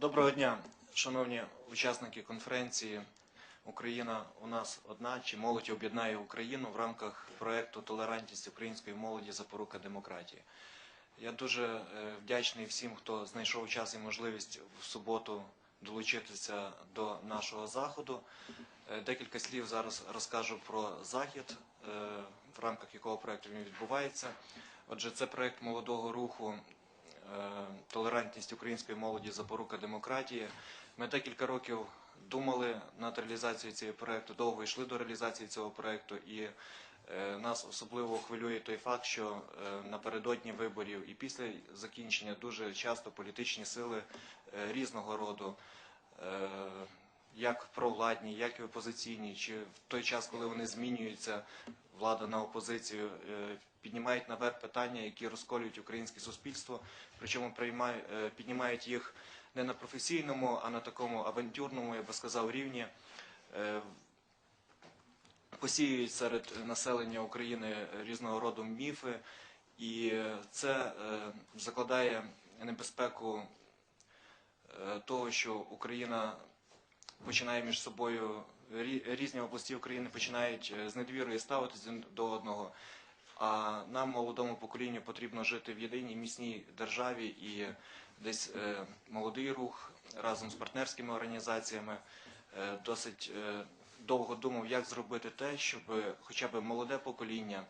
Доброго дня, шановні учасники конференції. Україна у нас одна чи молодь об'єднає Україну в рамках проекту Толерантність української молоді запорука демократії. Я дуже е, вдячний всім, хто знайшов час і можливість в суботу долучитися до нашого заходу. Е, Декілька слів зараз розкажу про захід, е, в рамках якого проекту він відбувається. Отже, це проект молодого руху толерантність української молоді запорука демократії. Ми декілька років думали над реалізацією цього проекту, довго йшли до реалізації цього проекту, і е, нас особливо хвилює той факт, що е, напередодні виборів і після закінчення дуже часто політичні сили е, різного роду. е, Як провладні, як і опозиційні, чи в той час, коли вони змінюються, влада на опозицію, е, піднімають наверх питання, які розколюють українське суспільство, причому приймають, е, піднімають їх не на професійному, а на такому авантюрному, я би сказав, рівні. Е, Посіюють серед населення України різного роду міфи, і це е, закладає небезпеку того, що Україна починає між собою різні області України починають з недвірою ставитися до одного. А нам, молодому поколінню, потрібно жити в єдиній міцній державі і десь е, молодий рух разом з партнерськими організаціями е, досить е, довго думав, як зробити те, щоб хоча б молоде покоління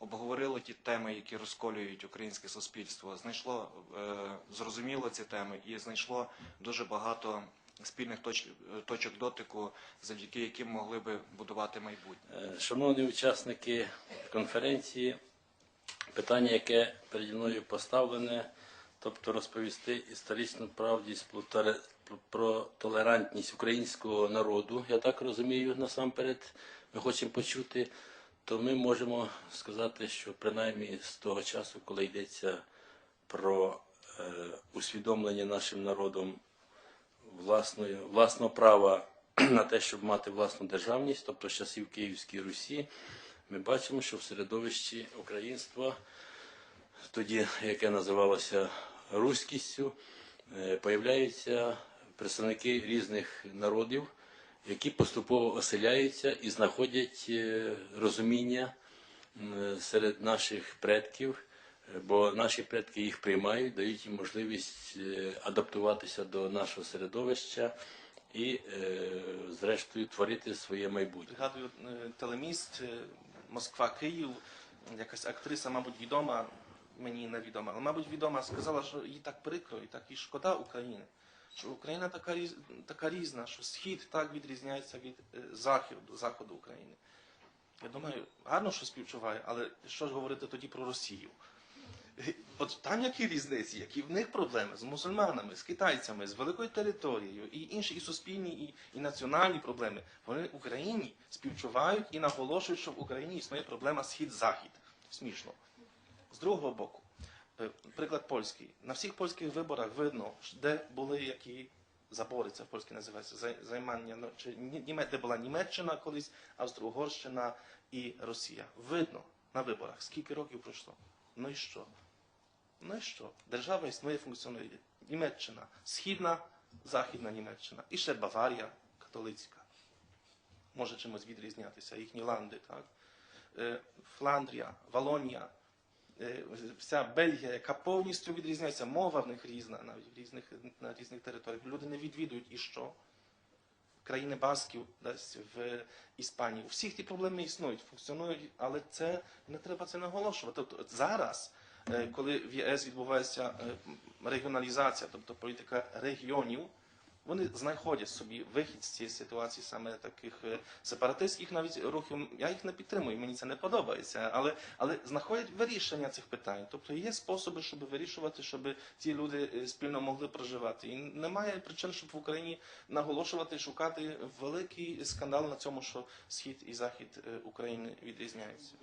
обговорило ті теми, які розколюють українське суспільство, знайшло е, зрозуміло ці теми і знайшло дуже багато спільних точ, точок дотику, завдяки яким могли би будувати майбутнє. Е, Шановні учасники конференції, питання, яке переді мною поставлене, тобто розповісти історичну правдість про толерантність українського народу, я так розумію, насамперед ми хочемо почути, то ми можемо сказати, що принаймні з того часу, коли йдеться про е, усвідомлення нашим народом власної, власного права на те, щоб мати власну державність, тобто з часів Київської Русі, ми бачимо, що в середовищі українства, тоді яке називалося руськістю, е, появляються представники різних народів, які поступово оселяються і знаходять е, розуміння серед наших предків, е, бо наші предки їх приймають, дають їм можливість е, адаптуватися до нашого середовища і, е, зрештою, творити своє майбутнє. Пригадую е, телеміст, Москва, Київ, якась актриса, мабуть, відома, мені невідома, але, мабуть, відома, сказала, що їй так прикро і так і шкода України. Що Україна така, така різна, що схід так відрізняється від заходу, заходу України. Я думаю, гарно, що співчуває, але що ж говорити тоді про Росію? От там які різниці, які в них проблеми з мусульманами, з китайцями, з великою територією, і інші і суспільні, і, і національні проблеми. Вони в Україні співчувають і наголошують, що в Україні існує проблема схід-захід. Смішно. З другого боку, е, приклад польський. На всіх польських виборах видно, де були які забори, це в польській називається зай- займання, ну, чи де була Німеччина колись, Австро-Угорщина і Росія. Видно на виборах, скільки років пройшло. Ну і що? Ну і що? Держава існує, функціонує. Німеччина, східна, західна Німеччина. І ще Баварія католицька. Може чимось відрізнятися, їхні ланди, так? Е, Фландрія, Валонія, е, вся Бельгія, яка повністю відрізняється, мова в них різна, навіть в різних, на різних територіях. Люди не відвідують і що? Країни Басків, десь в Іспанії. У всіх ті проблеми існують, функціонують, але це не треба це наголошувати. Тобто зараз, коли в ЄС відбувається е, регіоналізація, тобто політика регіонів, вони знаходять собі вихід з цієї ситуації, саме таких е, сепаратистських навіть рухів. Я їх не підтримую, мені це не подобається, але, але знаходять вирішення цих питань. Тобто є способи, щоб вирішувати, щоб ці люди е, спільно могли проживати. І немає причин, щоб в Україні наголошувати, шукати великий скандал на цьому, що схід і захід е, України відрізняються.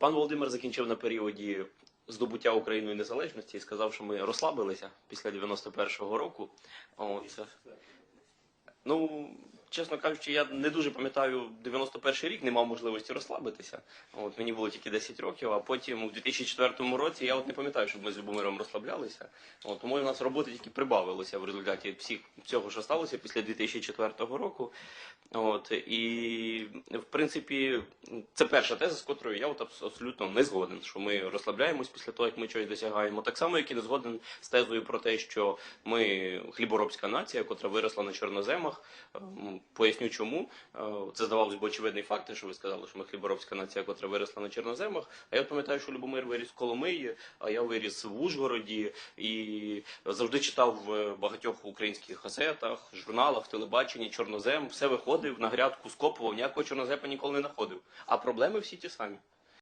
Пан Володимир закінчив на періоді здобуття Україною незалежності і сказав, що ми розслабилися після 91-го року. От. Ну, чесно кажучи, я не дуже пам'ятаю 91 рік, не мав можливості розслабитися. От мені було тільки 10 років, а потім у 2004 році я от не пам'ятаю, щоб ми з Любомиром розслаблялися. От тому у нас роботи тільки прибавилося в результаті всіх цього, що сталося після 2004 року. От і в принципі, це перша теза, з котрою я от абсолютно не згоден, що ми розслабляємось після того, як ми чогось досягаємо. Так само, як і не згоден з тезою про те, що ми хліборобська нація, котра виросла на чорноземах. Ем, Поясню чому. Е, Це здавалось би очевидний факт, що ви сказали, що ми хліборобська нація, котра виросла на чорноземах. А я пам'ятаю, що Любомир виріс в Коломиї, а я виріс в Ужгороді і завжди читав в багатьох українських газетах, журналах, телебаченні, чорнозем. Все виходив на грядку, скопував, ніякого чорнозепа ніколи не знаходив. А проблеми всі ті самі.